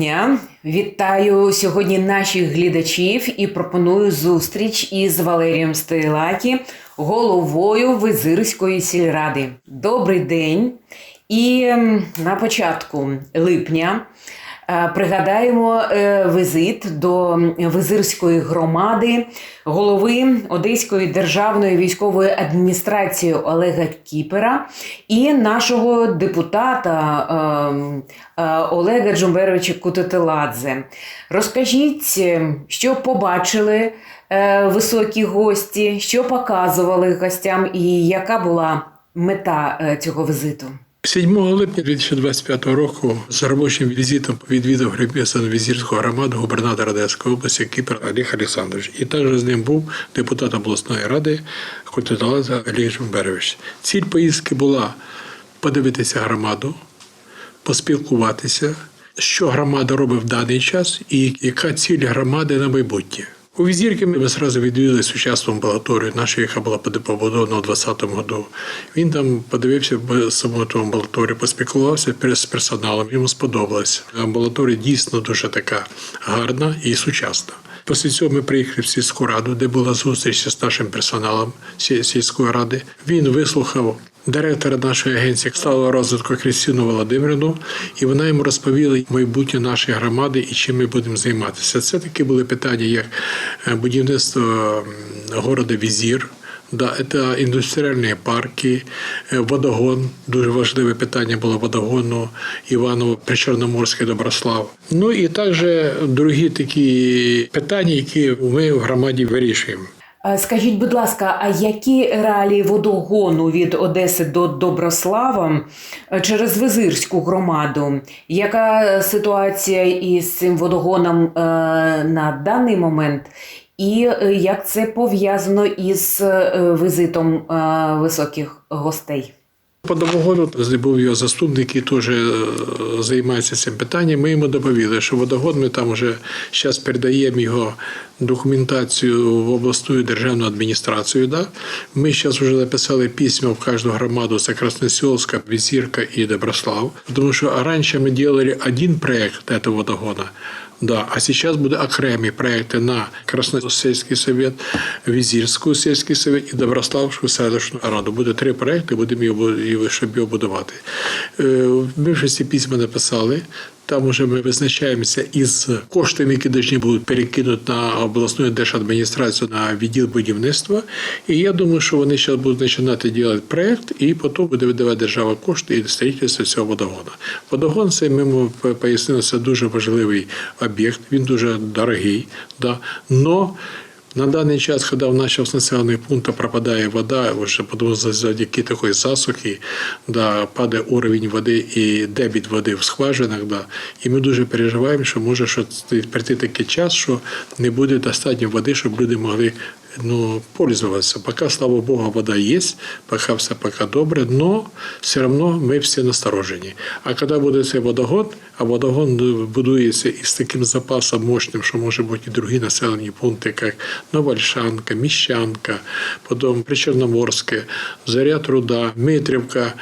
Дня! Вітаю сьогодні наших глядачів і пропоную зустріч із Валерієм Стоїлакі, головою Визирської сільради. Добрий день! І на початку липня пригадаємо е, візит до Визирської громади голови Одеської державної військової адміністрації Олега Кіпера і нашого депутата ем, е, Олега Джумберовича Кутотеладзе. Розкажіть, е, що побачили е, високі гості, що показували гостям, і яка була мета е, цього візиту? 7 липня 2025 року з робочим візитом відвідав Гребєсан візірську громаду губернатора Одеської області Кіпер Олег Олександрович. І також з ним був депутат обласної ради Кутиталаза Олег Жумберович. Ціль поїздки була подивитися громаду, поспілкуватися, що громада робить в даний час і яка ціль громади на майбутнє. У візірки ми одразу відвідали сучасну амбулаторію, наша, яка була побудована у 2020 году. Він там подивився саму ту амбулаторію, поспілкувався з персоналом. Йому сподобалось. Амбулаторія дійсно дуже така гарна і сучасна. Після цього ми приїхали в сільську раду, де була зустріч з нашим персоналом сільської ради. Він вислухав директора нашої агенції сталого розвитку Кристину Володимирівну, і вона йому розповіла майбутнє нашої громади і чим ми будемо займатися. Це такі були питання, як е, будівництво города Візір. Да, це індустріальні парки, е, водогон. Дуже важливе питання було водогону Іваново, Причорноморський, Доброслав. Ну і також другі такі питання, які ми в громаді вирішуємо. Е, Скажіть, будь ласка, а які реалії водогону від Одеси до Доброслава е, через Визирську громаду? Яка ситуація із цим водогоном е, на даний момент? І е, як це пов'язано із е, візитом е, високих гостей? По водогону був його заступник, який теж займається цим питанням. Ми йому доповіли, що водогон ми там вже зараз передаємо його документацію в обласну державну адміністрацію. Да? Ми зараз вже написали письма в кожну громаду, це Красносілська, Візірка і Доброслав. Тому що раніше ми робили один проєкт цього водогона. Да, а сейчас буде окремі проекти на Красносельський совет, Візірську сільський совет і Доброславську селищну раду. Буде три проекти, будемо його, щоб його будувати. Ми вже ці письма написали. Там вже ми визначаємося із коштами, які повинні будуть перекинути на обласну держадміністрацію на відділ будівництва. І я думаю, що вони зараз будуть починати робити проєкт, і потім буде видавати держава кошти і строїтельство цього водогону. Водогон це ми йому пояснили, це дуже важливий об'єкт, він дуже дорогий. Да. Но на даний час, коли в наших населених пунктах пропадає вода, вже завдяки такої засухи, да, падає уровень води і дебіт води в скважинах. Да, і ми дуже переживаємо, що може що прийти такий час, що не буде достатньо води, щоб люди могли ну, пользоваться. Пока, слава Богу, вода есть, пока все пока добре, но все равно ми всі насторожені. А коли буде цей водогон, а водогон будується із таким запасом мощним, що може бути і другі населені пункти, як Новольшанка, Міщанка, потім Причорноморське, Заря Труда, Митрівка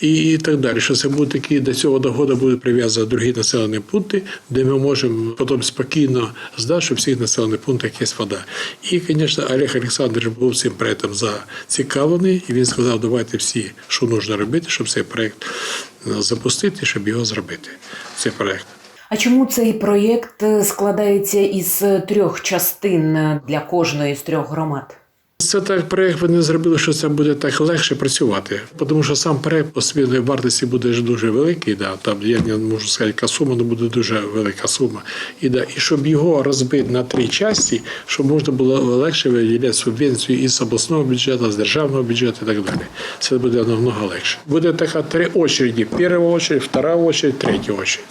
і, так далі. Що це буде такі до цього водогоду будуть прив'язані другі населені пункти, де ми можемо потім спокійно здати, що в всіх населених пунктах є вода. І, звісно, Олег Олександрович був цим проєктом зацікавлений, і він сказав, давайте всі, що потрібно робити, щоб цей проєкт е, запустити, щоб його зробити. Цей проєкт. А чому цей проєкт е, складається із е, трьох частин для кожної з трьох громад? Це так проєкт вони зробили, що це буде так легше працювати, тому що сам проєкт по своїй вартості буде дуже великий. Да, там я не можу сказати, яка сума, але буде дуже велика сума. І да, і щоб його розбити на три частини, щоб можна було легше виділяти субвенцію із обласного бюджету, з державного бюджету і так далі. Це буде намного легше. Буде така три очереді: перша очередь, втора очередь, третя очередь.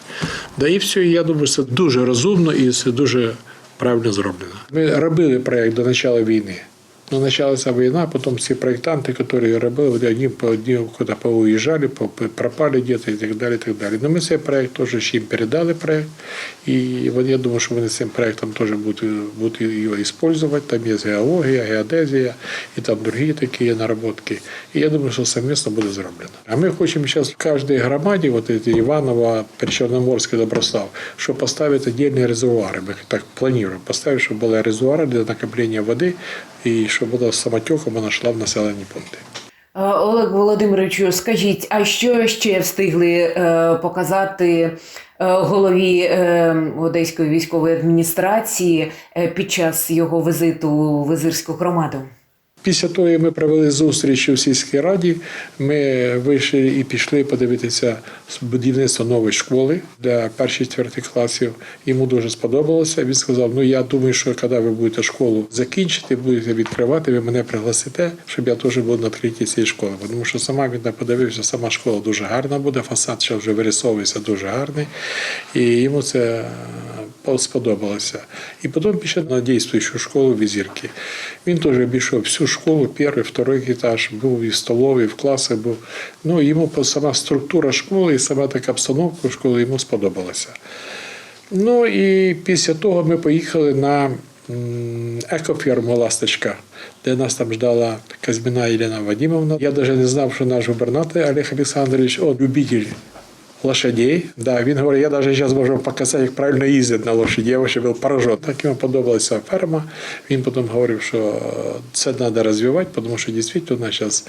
Да і все, я думаю, це дуже розумно і це дуже правильно зроблено. Ми робили проєкт до початку війни. Ну, почалася війна, потім всі проєктанти, які робили, вони одні по одні куди поуїжджали, по- по- пропали діти і так далі. І так далі. Ну, ми цей проєкт теж ще їм передали проєкт. І вони, я думаю, що вони цим проєктом теж будуть, будуть його використовувати. Там є геологія, геодезія і там другі такі наработки. І я думаю, що совместно буде зроблено. А ми хочемо зараз в кожній громаді, от ці Іванова, Причорноморський, Доброслав, щоб поставити отдельні резервуари. Ми так плануємо поставити, щоб були резервуари для накоплення води і щоб вона самотеком вона йшла в населені пункти. Е, Олег Володимировичу, скажіть, а що ще встигли е, показати е, голові Одеської військової адміністрації під час його візиту у Визирську громаду? Після того, як ми провели зустріч у сільській раді, ми вийшли і пішли подивитися будівництво нової школи для перших четвертих класів. Йому дуже сподобалося. Він сказав: Ну я думаю, що коли ви будете школу закінчити, будете відкривати, ви мене пригласите, щоб я теж був на відкритті цієї школи. Тому що сама він подивився, сама школа дуже гарна буде. Фасад ще вже вирисовується дуже гарний, і йому це сподобалося. І потім пішов на дійствуючу школу Візірки. Він теж обійшов всю школу, перший, второй етаж, був і в столовій, і в класах був. Ну, йому сама структура школи і сама така обстановка школи йому сподобалася. Ну і після того ми поїхали на м, екоферму Ласточка, де нас там ждала Казьміна Єлена Вадимовна. Я навіть не знав, що наш губернатор Олег Олександрович, он любитель лошадей. Да, він говорить, я навіть зараз можу показати, як правильно їздять на лошаді. Я ще був поражен. Так йому подобалася ферма. Він потім говорив, що це треба розвивати, тому що дійсно у зараз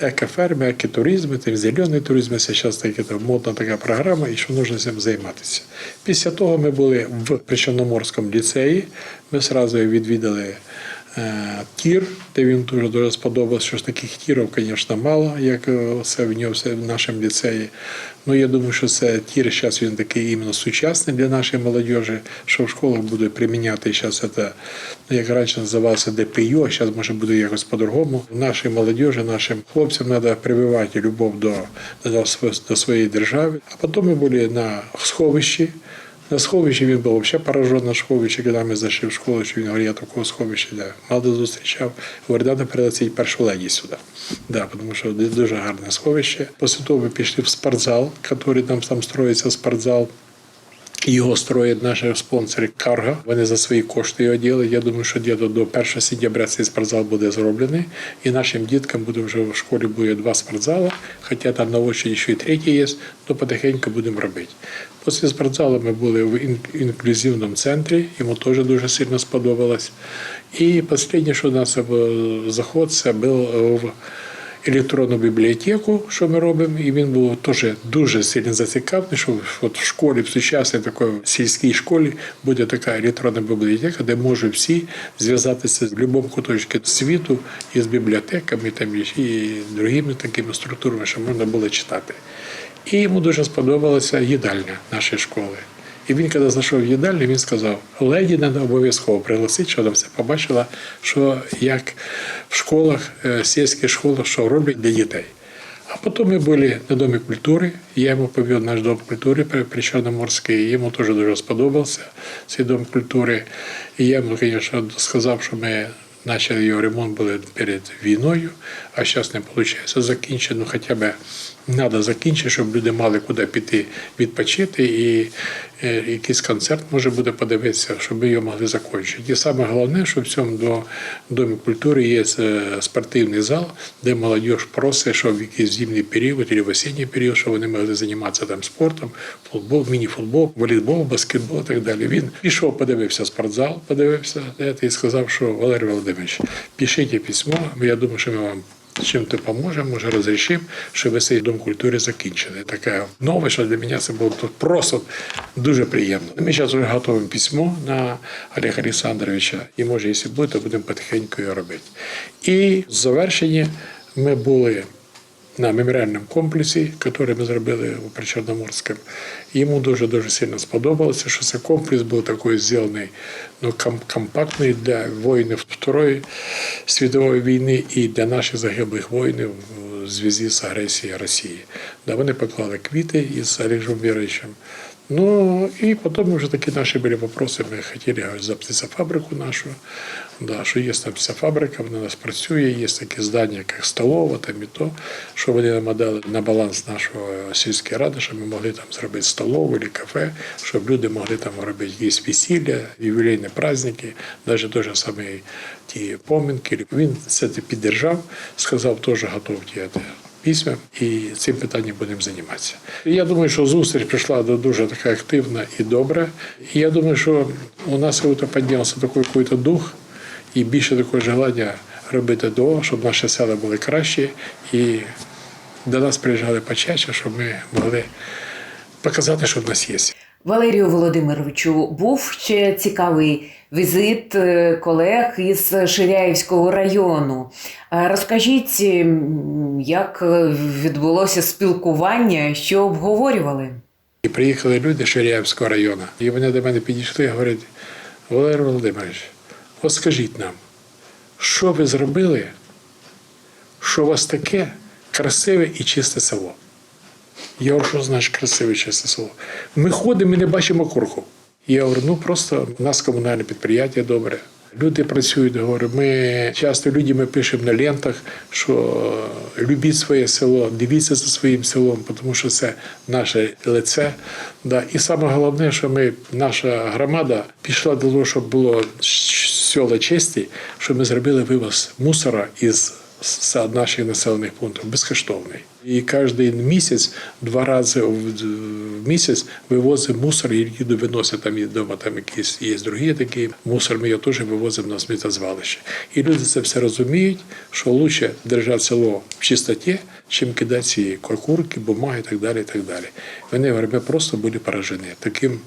екоферми, екотуризм, зелений туризм, це зараз таке модна така програма, і що потрібно цим займатися. Після того ми були в Причорноморському ліцеї. Ми одразу відвідали тір, де він дуже дуже сподобався, що таких тірів, звісно, мало, як е, це в нього все в нашому ліцеї. Ну, я думаю, що це тір зараз він такий іменно сучасний для нашої молодіжі, що в школах буде приміняти зараз це, ну, як раніше називалося ДПЮ, зараз може буде якось по-другому. Нашій молодіжі, нашим хлопцям треба прививати любов до, до, до своєї держави. А потім ми були на сховищі. На сховищі він був взагалі поражен на сховищі, коли ми зайшли в школу, що він говорить, я такого сховища де мало зустрічав. Говорить, треба перелетіти першу леді сюди. Да, тому що дуже гарне сховище. Після того ми пішли в спортзал, який там, там строїться спортзал. Його строять наші спонсори Карга. Вони за свої кошти його діли. Я думаю, що діду до 1 сентября цей спортзал буде зроблений. І нашим діткам буде вже в школі буде два спортзали, хоча там на очі ще й третій є, то потихеньку будемо робити. Після спортзалу ми були в інклюзивному центрі, йому теж дуже сильно сподобалось. І останнє, що у нас був заход, це був в електронну бібліотеку, що ми робимо, і він був теж дуже сильно зацікавлений, що от в школі, в сучасній такій сільській школі буде така електронна бібліотека, де можуть всі зв'язатися з будь-якому куточку світу із бібліотеками там, і- і другими такими структурами, що можна було читати. І йому дуже сподобалася їдальня нашої школи. І він, коли зайшов в їдальню, він сказав: леді треба обов'язково пригласити, щоб вона все побачила, що як в школах, е, сільських школах, що роблять для дітей. А потім ми були на Домі культури. Я йому повів наш дом культури при- і йому теж дуже сподобався цей дом культури. І я йому, звісно, сказав, що ми почали його ремонт були перед війною, а зараз не виходить закінчити. Ну хоча б треба закінчити, щоб люди мали куди піти відпочити, і е, якийсь концерт може буде подивитися, щоб його могли закінчити. І саме головне, що в цьому до домі культури є е, спортивний зал, де молодь просить, щоб в якийсь зимній період або в осінній період, щоб вони могли займатися там спортом, футбол, міні-футбол, волейбол, баскетбол і так далі. Він пішов, подивився спортзал, подивився і сказав, що Валерій Володимирович, пишіть письмо, я думаю, що ми вам чим-то поможемо, може розрішимо, щоб цей дом культури закінчили. Таке нове, що для мене це було просто дуже приємно. Ми зараз вже готуємо письмо на Олега Олександровича, і може, якщо буде, то будемо потихеньку його робити. І в завершенні ми були на меморіальному комплексі, який ми зробили у Причорноморському. Йому дуже дуже сильно сподобалося, що цей комплекс був такий зроблений ну, компактний для воїнів Второї світової війни і для наших загиблих воїнів в зв'язку з агресією Росії. Да, вони поклали квіти із Олегом Віровичем. Ну, и потом уже такие наши были вопросы. Мы хотели говорить, за птицефабрику нашу. Да, що є там птицефабрика, вона у нас працює, є такі здання, як столова, там і то, що вони нам дали на баланс нашого сільської ради, щоб ми могли там зробити столову або кафе, щоб люди могли там робити якісь весілля, ювілейні праздники, навіть той же самий ті поминки. Він це піддержав, сказав, теж готовті це письма, і цим питанням будемо займатися. Я думаю, що зустріч прийшла дуже така активна і добра. І я думаю, що у нас піднявся такий якийсь дух і більше такого желання робити до, щоб наші села були кращі і до нас приїжджали почаще, щоб ми могли показати, що в нас є. Валерію Володимировичу, був ще цікавий візит е, колег із Ширяївського району. Розкажіть, як е, відбулося спілкування, що обговорювали? І приїхали люди з Ширяївського району, і вони до мене підійшли і говорять: Валерій Володимирович, от скажіть нам, що ви зробили, що у вас таке красиве і чисте село? Я говорю, що значить красиве чисте село? Ми ходимо і не бачимо курку. Я говорю, ну просто у нас комунальне підприємство добре. Люди працюють, говорю, ми часто людям пишемо на лентах, що любіть своє село, дивіться за своїм селом, тому що це наше лице. Да. І саме головне, що ми, наша громада пішла до того, щоб було села честі, що ми зробили вивоз мусора із з наших населених пунктів безкоштовний. І кожен місяць, два рази в місяць вивозимо мусор, і їду виносять там вдома там якісь є другі такі мусор. Ми його теж вивозимо на сміттєзвалище. І люди це все розуміють, що краще держати село в чистоті, чим кидати ці курки, бумаги і так далі. І так далі. Вони говорять, ми просто були поражені таким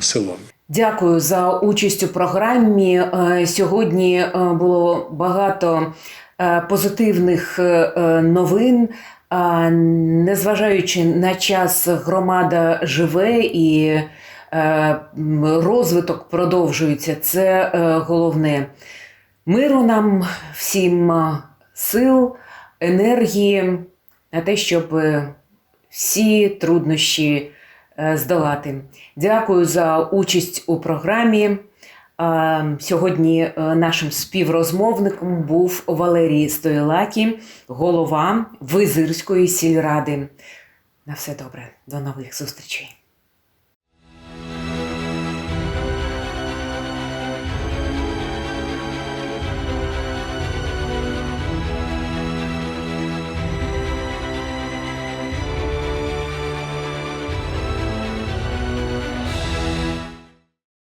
селом. Дякую за участь у програмі. Е, Сьогодні е, було багато е, позитивних новин. Незважаючи на час, громада живе і розвиток продовжується. Це головне. Миру нам всім сил, енергії на те, щоб всі труднощі здолати. Дякую за участь у програмі. Е, Сьогодні е, нашим співрозмовником був Валерій Стоїлакі, голова Визирської сільради. На все добре, до нових зустрічей.